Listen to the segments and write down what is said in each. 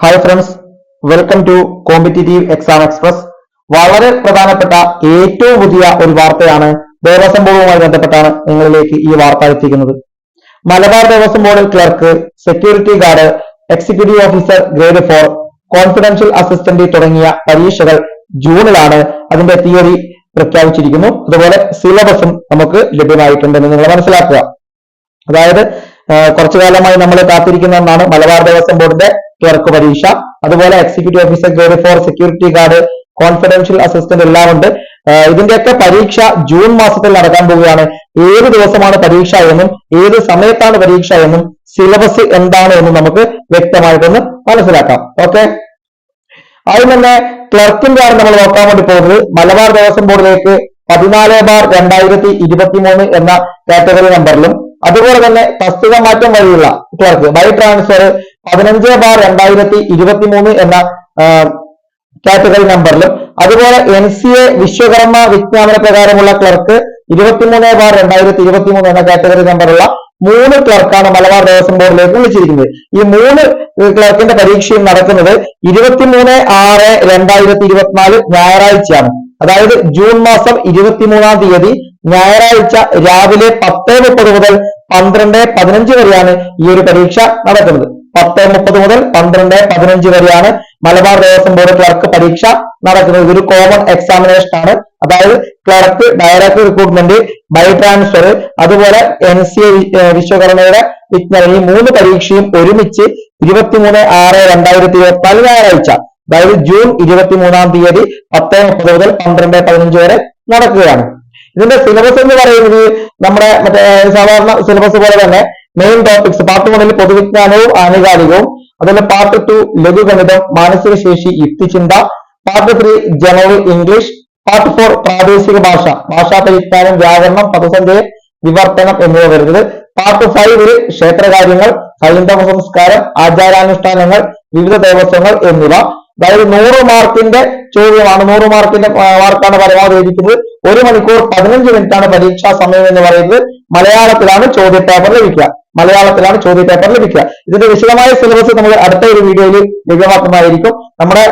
Hi friends welcome to competitive exam express വളരെ പ്രധാനപ്പെട്ട ഏറ്റവും പുതിയ ഒരു വാർത്തയാണ് ദേവസ്വം ബോർഡുമായി ബന്ധപ്പെട്ടാണ് നിങ്ങളിലേക്ക് ഈ വാർത്ത എത്തിക്കുന്നത്. Malabar Devaswom board clerk security guard executive officer grade four confidential assistant തുടങ്ങിയ പരീക്ഷകൾ ജൂണിലാണ് അതിന്റെ തിയറി പ്രഖ്യാപിച്ചിരിക്കുന്നു. അതുപോലെ സിലബസും നമുക്ക് ലഭ്യമായിട്ടുണ്ടെന്ന് നിങ്ങൾ മനസ്സിലാക്കുക. അതായത് കുറച്ചു കാലമായി നമ്മൾ കാത്തിരിക്കുന്ന ഒന്നാണ് മലബാർ ദേവസ്വം ബോർഡിന്റെ ക്ലർക്ക് പരീക്ഷ. അതുപോലെ executive officer grade four security guard confidential assistant എല്ലാം ഉണ്ട്. ഇതിന്റെയൊക്കെ പരീക്ഷ ജൂൺ മാസത്തിൽ നടക്കാൻ പോവുകയാണ്. ഏത് ദിവസമാണ് പരീക്ഷ എന്നും ഏത് സമയത്താണ് പരീക്ഷ എന്നും സിലബസ് എന്താണ് എന്നും നമുക്ക് വ്യക്തമായിട്ടൊന്ന് മനസ്സിലാക്കാം. ഓക്കെ? ആദ്യം തന്നെ ക്ലർക്കിന്റെ ആണ് നമ്മൾ നോക്കാൻ വേണ്ടി പോകുന്നത് മലബാർ ദേവസ്വം ബോർഡിലേക്ക് പതിനാല് ബാർ രണ്ടായിരത്തി ഇരുപത്തി മൂന്ന് എന്ന കാറ്റഗറി നമ്പറിലും അതുപോലെ തന്നെ തസ്തിക മാറ്റം വഴിയുള്ള ക്ലർക്ക് ബൈ ട്രാൻസ്ഫർ പതിനഞ്ച് ബാർ രണ്ടായിരത്തി ഇരുപത്തി മൂന്ന് എന്ന കാറ്റഗറി നമ്പറിലും അതുപോലെ എൻ സി എ വിശ്വകർമ്മ വിജ്ഞാപന പ്രകാരമുള്ള ക്ലർക്ക് ഇരുപത്തിമൂന്ന് ബാർ രണ്ടായിരത്തി ഇരുപത്തി മൂന്ന് എന്ന കാറ്റഗറി നമ്പറുള്ള മൂന്ന് ക്ലർക്കാണ് മലബാർ ദേവസ്വം ബോർഡിലേക്ക് വിളിച്ചിരിക്കുന്നത്. ഈ മൂന്ന് ക്ലർക്കിന്റെ പരീക്ഷയും നടക്കുന്നത് ഇരുപത്തിമൂന്ന് ആറ് രണ്ടായിരത്തി ഇരുപത്തിനാല് ഞായറാഴ്ചയാണ്. അതായത് ജൂൺ മാസം ഇരുപത്തിമൂന്നാം തീയതി ഞായറാഴ്ച രാവിലെ പത്ത് മുപ്പത് മുതൽ പന്ത്രണ്ട് പതിനഞ്ച് വരെയാണ് ഈ ഒരു പരീക്ഷ നടക്കുന്നത്. പത്ത് മുപ്പത് മുതൽ പന്ത്രണ്ട് പതിനഞ്ച് വരെയാണ് മലബാർ ദേവസ്വം ബോർഡ് ക്ലർക്ക് പരീക്ഷ നടക്കുന്നത്. ഇതൊരു കോമൺ എക്സാമിനേഷൻ ആണ്. അതായത് clerk direct recruitment by transfer അതുപോലെ എൻ സി എ വിശ്വകർമ്മയുടെ വിജ്ഞാനം. ഈ മൂന്ന് പരീക്ഷയും ഒരുമിച്ച് ഇരുപത്തിമൂന്ന് ആറ് രണ്ടായിരത്തി ഇരുപത്തിനാല് ഞായറാഴ്ച അതായത് ജൂൺ ഇരുപത്തിമൂന്നാം തീയതി പത്ത് മുപ്പത് മുതൽ പന്ത്രണ്ട് പതിനഞ്ച് വരെ നടക്കുകയാണ്. ഇതിന്റെ സിലബസ് എന്ന് പറയുന്നത് നമ്മുടെ മറ്റേ സാധാരണ സിലബസ് പോലെ തന്നെ മെയിൻ ടോപ്പിക്സ് പാർട്ട് വണ്ണിൽ പൊതുവിജ്ഞാനവും ആനുകാലികവും അതുപോലെ പാർട്ട് ടു ലഘുഗണിതം മാനസിക ശേഷി യുക്തിചിന്ത part three general English part four പ്രാദേശിക ഭാഷ ഭാഷാ പരിജ്ഞാനം വ്യാകരണം പദസഞ്ചയം വിവർത്തനം എന്നിവ വരുന്നത്. പാർട്ട് ഫൈവ് ക്ഷേത്രകാര്യങ്ങൾ ഹൈന്ദവ സംസ്കാരം ആചാരാനുഷ്ഠാനങ്ങൾ വിവിധ ദേവസ്വങ്ങൾ എന്നിവ. അതായത് നൂറ് മാർക്കിന്റെ ചോദ്യമാണ്. നൂറ് മാർക്കിന്റെ മാർക്കാണ് പരമാവധി ലഭിക്കുന്നത്. ഒരു മണിക്കൂർ പതിനഞ്ച് മിനിറ്റ് ആണ് പരീക്ഷാ സമയം എന്ന് പറയുന്നത്. മലയാളത്തിലാണ് ചോദ്യ പേപ്പർ ലഭിക്കുക. മലയാളത്തിലാണ് ചോദ്യ പേപ്പർ ലഭിക്കുക. ഇതിന്റെ വിശദമായ സിലബസ് നമ്മൾ അടുത്ത ഒരു വീഡിയോയിൽ ലഭ്യമാക്കുന്നതായിരിക്കും. നമ്മുടെ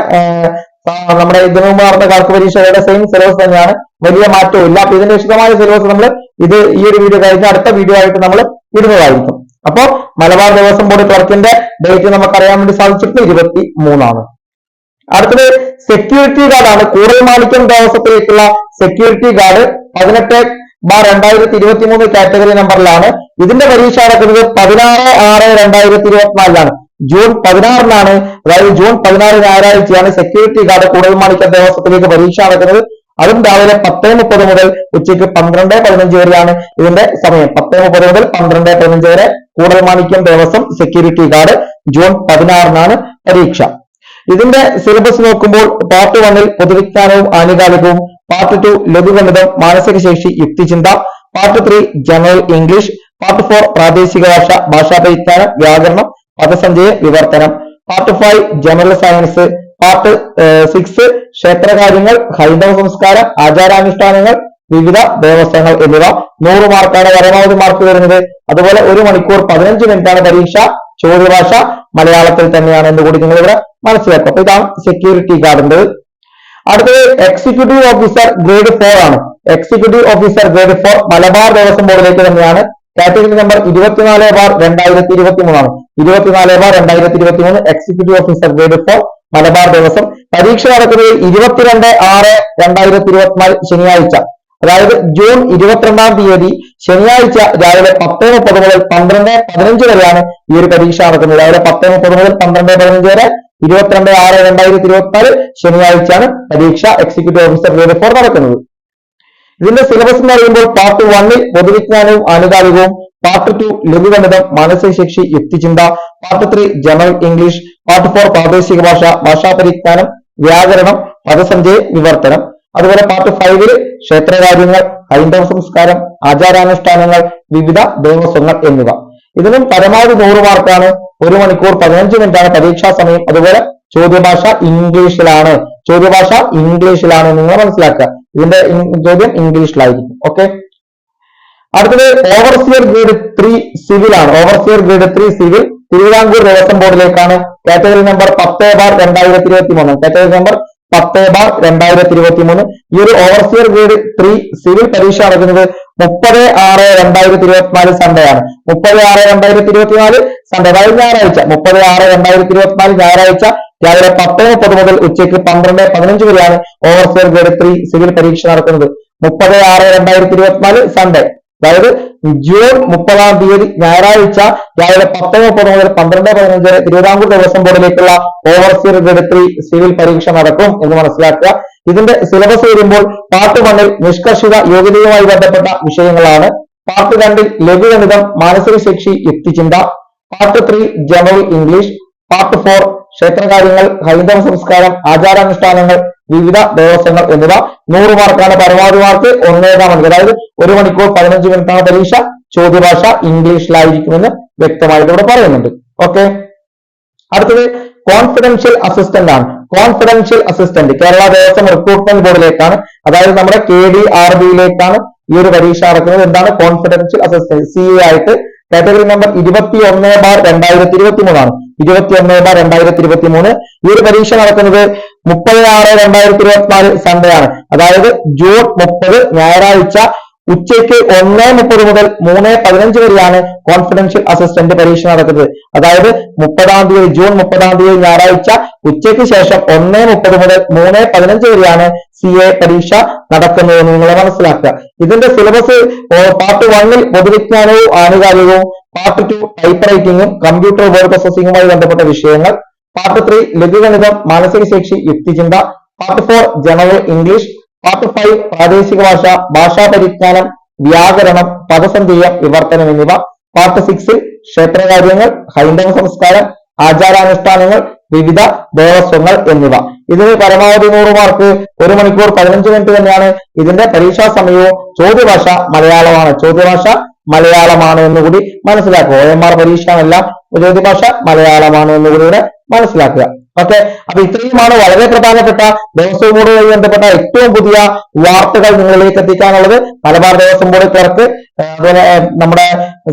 നമ്മുടെ ഇതിനു മുമ്പ് നടന്ന കണക്ക് പരീക്ഷകളുടെ സെയിം സിലബസ് തന്നെയാണ്. വലിയ മാറ്റവും ഇല്ല. അപ്പൊ ഇതിന്റെ വിശദമായ സിലബസ് നമ്മൾ ഇത് ഈ ഒരു വീഡിയോ കഴിഞ്ഞ് അടുത്ത വീഡിയോ ആയിട്ട് നമ്മൾ ഇടുന്നതായിരിക്കും. അപ്പോൾ മലബാർ ദേവസ്വം ബോർഡ് ക്ലർക്കിന്റെ ഡേറ്റ് നമുക്ക് അറിയാൻ വേണ്ടി സാധിച്ചിട്ട് ഇരുപത്തി മൂന്നാണ് അടുത്തത് സെക്യൂരിറ്റി ഗാർഡാണ് കൂടുതൽ മാണിക്യം ദേവസ്വത്തിലേക്കുള്ള സെക്യൂരിറ്റി ഗാർഡ് പതിനെട്ട് ബാർ രണ്ടായിരത്തി ഇരുപത്തി മൂന്ന് കാറ്റഗറി നമ്പറിലാണ് ഇതിന്റെ പരീക്ഷ നടക്കുന്നത് പതിനാറ് ആറ് രണ്ടായിരത്തി ഇരുപത്തിനാലിലാണ് ജൂൺ പതിനാറിനാണ് അതായത് ജൂൺ പതിനാറ് ഞായറാഴ്ചയാണ് സെക്യൂരിറ്റി ഗാർഡ് കൂടുതൽ മാണിക്യം ദേവസ്വത്തിലേക്ക് പരീക്ഷ നടക്കുന്നത്. അതും രാവിലെ പത്ത് മുപ്പത് മുതൽ ഉച്ചയ്ക്ക് പന്ത്രണ്ട് പതിനഞ്ച് വരെയാണ് ഇതിന്റെ സമയം. പത്ത് മുപ്പത് മുതൽ പന്ത്രണ്ട് പതിനഞ്ച് വരെ കൂടുതൽ Manikyam Devaswom security guard June പതിനാറിനാണ് പരീക്ഷ. ഇതിന്റെ സിലബസ് നോക്കുമ്പോൾ പാർട്ട് വണ്ണിൽ പൊതുവിജ്ഞാനവും ആനുകാലികവും പാർട്ട് ടു ലഘുഗണിതം മാനസിക ശേഷി യുക്തിചിന്ത part three general English part four പ്രാദേശിക ഭാഷ ഭാഷാ പരിജ്ഞാനം വ്യാകരണം പദസഞ്ചയ വിവർത്തനം. Part five general science part six ക്ഷേത്രകാര്യങ്ങൾ ഹൈന്ദവ സംസ്കാരം ആചാരാനുഷ്ഠാനങ്ങൾ വിവിധ ദേവസ്വങ്ങൾ എന്നിവ. നൂറ് മാർക്കാണ് പരമാവധി മാർക്ക് വരുന്നത്. അതുപോലെ ഒരു മണിക്കൂർ പതിനഞ്ച് മിനിറ്റാണ് പരീക്ഷ ചോദ്യഭാഷ മലയാളത്തിൽ തന്നെയാണ്. എന്ന് കൂടി നിങ്ങൾ ഇവിടെ മനസ്സിലാക്കും അപ്പൊ ഇതാണ് സെക്യൂരിറ്റി ഗാർഡിന്റെ അടുത്തത് എക്സിക്യൂട്ടീവ് ഓഫീസർ ഗ്രേഡ് ഫോർ ആണ്. Executive officer grade four Malabar Devaswom ബോർഡിലേക്ക് തന്നെയാണ്. കാറ്റഗറി നമ്പർ ഇരുപത്തിനാല് ബാർ രണ്ടായിരത്തി ഇരുപത്തി മൂന്നാണ് ഇരുപത്തിനാല് ബാർ രണ്ടായിരത്തി ഇരുപത്തി മൂന്ന് executive officer grade four Malabar Devaswom. പരീക്ഷ നടക്കുന്നത് ഇരുപത്തിരണ്ട് ആറ് രണ്ടായിരത്തി ഇരുപത്തിനാല് ശനിയാഴ്ച. അതായത് ജൂൺ ഇരുപത്തിരണ്ടാം തീയതി ശനിയാഴ്ച രാവിലെ പത്ത് മുപ്പത് മുതൽ പന്ത്രണ്ട് പതിനഞ്ച് വരെയാണ് ഈ ഒരു പരീക്ഷ നടക്കുന്നത്. രാവിലെ പത്ത് മുപ്പത് മുതൽ പന്ത്രണ്ട് പതിനഞ്ച് വരെ ഇരുപത്തിരണ്ട് ആറ് രണ്ടായിരത്തി ഇരുപത്തിനാല് ശനിയാഴ്ചയാണ് പരീക്ഷ എക്സിക്യൂട്ടീവ് ഓഫീസർ ഗ്രേഡ് ഫോർ നടക്കുന്നത്. ഇതിന്റെ സിലബസ് എന്ന് പറയുമ്പോൾ പാർട്ട് വണ്ണിൽ പൊതുവിജ്ഞാനവും ആനുകാലികവും പാർട്ട് ടു ലഘുഗണിതം മാനസിക ശേഷി യുക്തിചിന്ത part three general English part four പ്രാദേശിക ഭാഷ ഭാഷാ പരിജ്ഞാനം വ്യാകരണം പദസഞ്ചയ വിവർത്തനം. അതുപോലെ പാർട്ട് ഫൈവിൽ ക്ഷേത്രകാര്യങ്ങൾ ഹൈന്ദവ സംസ്കാരം ആചാരാനുഷ്ഠാനങ്ങൾ വിവിധ ദേവസ്വങ്ങൾ എന്നിവ. ഇതിനും പരമാവധി നൂറ് മാർക്കാണ് ഒരു മണിക്കൂർ പതിനഞ്ച് മിനിറ്റാണ് പരീക്ഷാ സമയം. അതുപോലെ ചോദ്യഭാഷ ഇംഗ്ലീഷിലാണ്. ചോദ്യഭാഷ ഇംഗ്ലീഷിലാണ്. നിങ്ങൾ മനസ്സിലാക്കുക. ഇതിന്റെ ചോദ്യം ഇംഗ്ലീഷിലായിരിക്കും. ഓക്കെ അടുത്തത് ഓവർസിയർ ഗ്രേഡ് ത്രീ സിവിൽ ആണ്. Overseer grade three civil Thiruvithamkoor Devaswom ബോർഡിലേക്കാണ്. Category number പത്ത് ബാർ രണ്ടായിരത്തി ഇരുപത്തി മൂന്ന് കാറ്റഗറി നമ്പർ പത്ത് ബാർ രണ്ടായിരത്തി ഇരുപത്തി മൂന്ന് ഈ ഒരു ഓവർസിയർ ഗ്രേഡ് ത്രീ സിവിൽ പരീക്ഷ നടക്കുന്നത് മുപ്പത് ആറ് രണ്ടായിരത്തി ഇരുപത്തിനാല് സൺഡേ ആണ് മുപ്പത് ആറ് രണ്ടായിരത്തി ഇരുപത്തിനാല് സൺഡേ അതായത് ഞായറാഴ്ച മുപ്പത് ആറ് രണ്ടായിരത്തി ഇരുപത്തിനാല് ഞായറാഴ്ച രാവിലെ പത്ത് മുപ്പത് മുതൽ ഉച്ചയ്ക്ക് പന്ത്രണ്ട് പതിനഞ്ച് വരെയാണ് ഓവർസിയർ ഗ്രേഡ് ത്രീ സിവിൽ പരീക്ഷ നടക്കുന്നത് മുപ്പത് ആറ് രണ്ടായിരത്തി ഇരുപത്തിനാല് സൺഡേ അതായത് ജൂൺ മുപ്പതാം തീയതി ഞായറാഴ്ച രാവിലെ പത്ത് മുപ്പത് മുതൽ പന്ത്രണ്ട് പതിനഞ്ച് വരെ തിരുവിതാംകൂർ ദേവസ്വം ബോർഡിലേക്കുള്ള ഓവർസിയർ ഗ്രേഡ് ത്രീ സിവിൽ പരീക്ഷ നടക്കും എന്ന് മനസ്സിലാക്കുക. ഇതിന്റെ സിലബസ് വരുമ്പോൾ പാർട്ട് വണ്ണിൽ നിഷ്കർഷിത യോഗ്യതയുമായി ബന്ധപ്പെട്ട വിഷയങ്ങളാണ്. പാർട്ട് രണ്ടിൽ ലഘുഗണിതം മാനസിക ശേഷി യുക്തിചിന്ത. Part three general English. Part four ക്ഷേത്രകാര്യങ്ങൾ ഹൈന്ദവ സംസ്കാരം ആചാരാനുഷ്ഠാനങ്ങൾ വിവിധ ദേവസ്വങ്ങൾ എന്നിവ നൂറ് മാർക്കാണ് പരമാവധി മാർക്ക്. ഒന്നേകാം മണിക്കൂർ. അതായത് ഒരു മണിക്കൂർ പതിനഞ്ച് മിനിറ്റാണ് പരീക്ഷ. ചോദ്യഭാഷ ഇംഗ്ലീഷിലായിരിക്കുമെന്ന് വ്യക്തമായിട്ട് ഇവിടെ പറയുന്നുണ്ട്. ഓക്കെ അടുത്തത് കോൺഫിഡൻഷ്യൽ അസിസ്റ്റന്റ് ആണ്. Confidential assistant Kerala Devaswom recruitment ബോർഡിലേക്കാണ് അതായത് നമ്മുടെ കെ ഡി ആർ ബിയിലേക്കാണ് ഈ ഒരു പരീക്ഷ നടക്കുന്നത്. എന്താണ് കോൺഫിഡൻഷ്യൽ അസിസ്റ്റന്റ് സി ആയിട്ട് കാറ്റഗറി നമ്പർ ഇരുപത്തി ഒന്ന് ബാർ രണ്ടായിരത്തി ഇരുപത്തി മൂന്നാണ് ഇരുപത്തി ഒന്ന് ബാർ രണ്ടായിരത്തി ഇരുപത്തി മൂന്ന് ഈ ഒരു പരീക്ഷ നടക്കുന്നത് മുപ്പത് ആറ് രണ്ടായിരത്തി ഇരുപത്തിനാല് സൺഡേ ആണ്. അതായത് ജൂൺ മുപ്പത് ഞായറാഴ്ച ഉച്ചയ്ക്ക് ഒന്ന് മുപ്പത് മുതൽ മൂന്ന് പതിനഞ്ച് വരെയാണ് കോൺഫിഡൻഷ്യൽ അസിസ്റ്റന്റ് പരീക്ഷ നടക്കുന്നത്. അതായത് മുപ്പതാം തീയതി ജൂൺ മുപ്പതാം തീയതി ഞായറാഴ്ച ഉച്ചയ്ക്ക് ശേഷം ഒന്ന് മുപ്പത് മുതൽ മൂന്ന് പതിനഞ്ച് വരെയാണ് സി എ പരീക്ഷ നടക്കുന്നതെന്ന് നിങ്ങൾ മനസ്സിലാക്കുക. ഇതിന്റെ സിലബസ് പാർട്ട് വണ്ണിൽ പൊതുവിജ്ഞാനവും ആനുകാലികവും പാർട്ട് ടു ടൈപ്പ് റൈറ്റിംഗും കമ്പ്യൂട്ടർ വേർഡ് പ്രോസസിംഗുമായി ബന്ധപ്പെട്ട വിഷയങ്ങൾ പാർട്ട് ത്രീ ലഘുഗണിതം മാനസിക ശേഷി യുക്തിചിന്ത part four general English part five പ്രാദേശിക ഭാഷ ഭാഷാ പരിജ്ഞാനം വ്യാകരണം പദസന്ധിയ വിവർത്തനം എന്നിവ. പാർട്ട് സിക്സിൽ ക്ഷേത്രകാര്യങ്ങൾ ഹൈന്ദവ സംസ്കാരം ആചാരാനുഷ്ഠാനങ്ങൾ വിവിധ ദേവസ്വങ്ങൾ എന്നിവ. ഇതിന് പരമാവധി നൂറ് മാർക്ക് ഒരു മണിക്കൂർ പതിനഞ്ച് മിനിറ്റ് തന്നെയാണ് ഇതിന്റെ പരീക്ഷാ സമയവും ചോദ്യഭാഷ മലയാളമാണ്. ചോദ്യഭാഷ മലയാളമാണ് എന്നുകൂടി മനസ്സിലാക്കുക. ഒ എം ആർ പരീക്ഷ എന്നല്ല ചോദ്യഭാഷ മലയാളമാണ് എന്നുകൂടി ഇവിടെ മനസ്സിലാക്കുക. ഓക്കെ? അപ്പൊ ഇത്രയുമാണ് വളരെ പ്രധാനപ്പെട്ട ദേവസ്വം ബോർഡുമായി ബന്ധപ്പെട്ട ഏറ്റവും പുതിയ വാർത്തകൾ നിങ്ങളിലേക്ക് എത്തിക്കാനുള്ളത്. മലബാർ ദേവസ്വം ബോർഡ് ക്ലർക്ക് അതുപോലെ നമ്മുടെ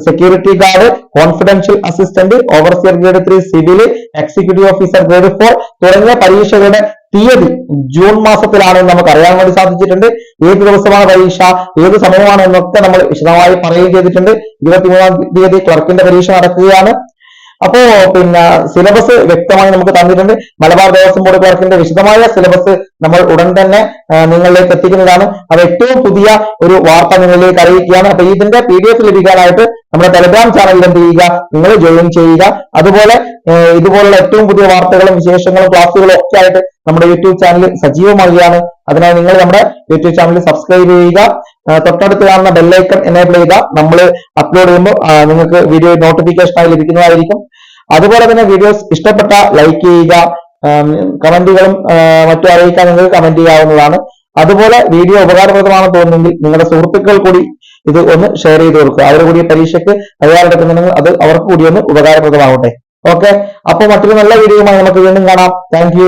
security guard confidential assistant overseer grade three civil executive officer grade four തുടങ്ങിയ പരീക്ഷകളുടെ തീയതി ജൂൺ മാസത്തിലാണ് നമുക്ക് അറിയാൻ വേണ്ടി സാധിച്ചിട്ടുണ്ട്. ഏത് ദിവസമാണ് പരീക്ഷ? ഏത് സമയമാണ് എന്നൊക്കെ നമ്മൾ വിശദമായി പറയുകയും ചെയ്തിട്ടുണ്ട്. ഇരുപത്തിമൂന്നാം തീയതി ക്ലർക്കിന്റെ പരീക്ഷ നടക്കുകയാണ്. അപ്പോ പിന്നെ സിലബസ് വ്യക്തമായി നമുക്ക് തന്നിട്ടുണ്ട്. മലബാർ ദേവസ്വം ബോർഡ് ക്ലർക്കിന്റെ വിശദമായ സിലബസ് നമ്മൾ ഉടൻ തന്നെ നിങ്ങളിലേക്ക് എത്തിക്കുന്നതാണ്. അത് ഏറ്റവും പുതിയ ഒരു വാർത്ത നിങ്ങളിലേക്ക് അറിയിക്കുകയാണ്. അപ്പൊ ഇതിന്റെ പി ഡി എഫ് ലഭിക്കാനായിട്ട് നമ്മുടെ ടെലിഗ്രാം ചാനലിൽ എന്ത് ചെയ്യുക? നിങ്ങൾ ജോയിൻ ചെയ്യുക. അതുപോലെ ഇതുപോലുള്ള ഏറ്റവും പുതിയ വാർത്തകളും വിശേഷങ്ങളും ക്ലാസ്സുകളും ഒക്കെ ആയിട്ട് നമ്മുടെ യൂട്യൂബ് ചാനൽ സജീവമാകുകയാണ് അതിനായി നിങ്ങൾ നമ്മുടെ യൂട്യൂബ് ചാനൽ സബ്സ്ക്രൈബ് ചെയ്യുക. തൊട്ടടുത്ത് കാണുന്ന ബെല്ലൈക്കൺ എനേബിൾ ചെയ്യുക. നമ്മൾ അപ്ലോഡ് ചെയ്യുമ്പോൾ നിങ്ങൾക്ക് വീഡിയോ നോട്ടിഫിക്കേഷനായി ലഭിക്കുന്നതായിരിക്കും. അതുപോലെ തന്നെ വീഡിയോസ് ഇഷ്ടപ്പെട്ട ലൈക്ക് ചെയ്യുക കമന്റുകളും മറ്റും അറിയിക്കാൻ നിങ്ങൾക്ക് കമന്റ് ചെയ്യാവുന്നതാണ്. അതുപോലെ വീഡിയോ ഉപകാരപ്രദമാണെന്ന് തോന്നുന്നെങ്കിൽ നിങ്ങളുടെ സുഹൃത്തുക്കൾ കൂടി ഇത് ഒന്ന് ഷെയർ ചെയ്ത് കൊടുക്കുക. അവർ കൂടി പരീക്ഷയ്ക്ക് തയ്യാറെടുക്കുന്നുണ്ടെങ്കിൽ അത് അവർക്ക് കൂടി ഒന്ന് ഉപകാരപ്രദമാവട്ടെ. ഓക്കെ അപ്പൊ മറ്റൊരു നല്ല വീഡിയോയുമായി നമുക്ക് വീണ്ടും കാണാം. താങ്ക്